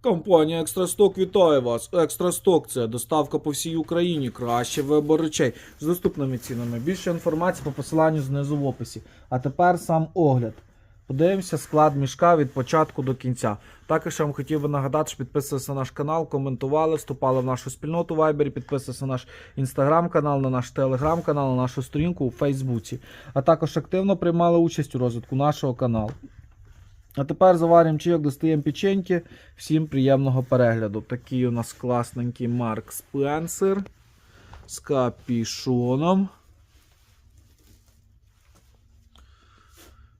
Компанія Екстрасток вітає вас. Екстрасток це доставка по всій Україні. Краще вибор речей з доступними цінами. Більше інформації по посиланню знизу в описі. А тепер сам огляд. Подивимося склад мішка від початку до кінця. Також я вам хотів би нагадати, що підписувалися на наш канал, коментували, вступали в нашу спільноту в Viber, підписувалися на наш інстаграм-канал, на наш телеграм-канал, на нашу сторінку у Фейсбуці. А також активно приймали участь у розвитку нашого каналу. А тепер заваримо чайок, достаємо печеньки. Всім приємного перегляду. Такий у нас класненький Марк Спенсер з капішоном.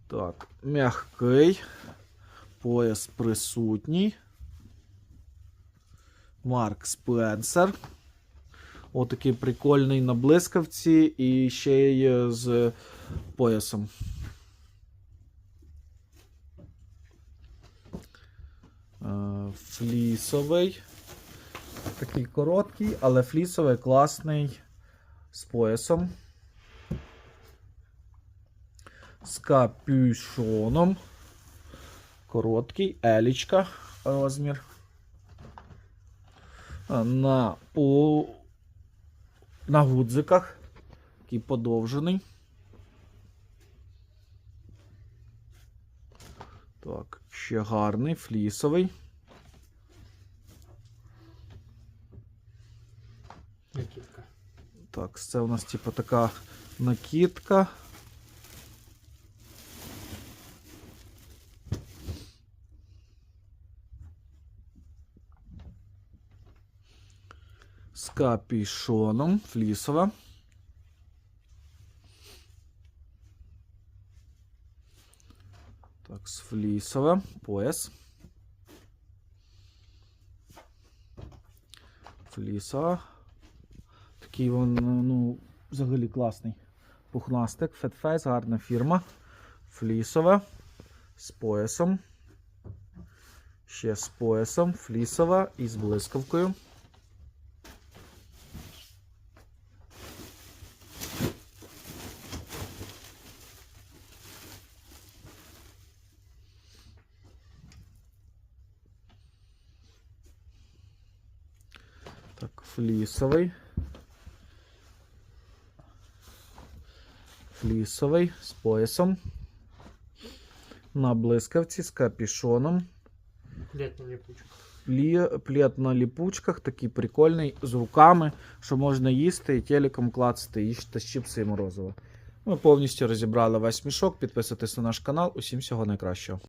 Так, м'який. Пояс присутній. Марк Спенсер. Отакий прикольний на блискавці і ще й з поясом. Флісовий. Такий короткий, але флісовий класний з поясом. З капюшоном. Короткий, елічка розмір. На, по, на гудзиках. Такий подовжений. Так, ще гарний, флісовий. Так, це у нас типу така накидка. З капішоном флісова. Так, з флісова. Пояс. Флісова. Такий він, ну, взагалі класний. Пухнастик, Фетфейс, гарна фірма. Флісова. З поясом. Ще з поясом. Флісова і з блискавкою. Так, флісовий. Флісовий з поясом. На блискавці з капішоном. Летна на ліпучках. плед на ліпучках, такий прикольний, з руками, що можна їсти і телеком клацати, їсти з чіпси і морозиво. Ми повністю розібрали весь мішок. Підписуйтесь на наш канал. Усім всього найкращого.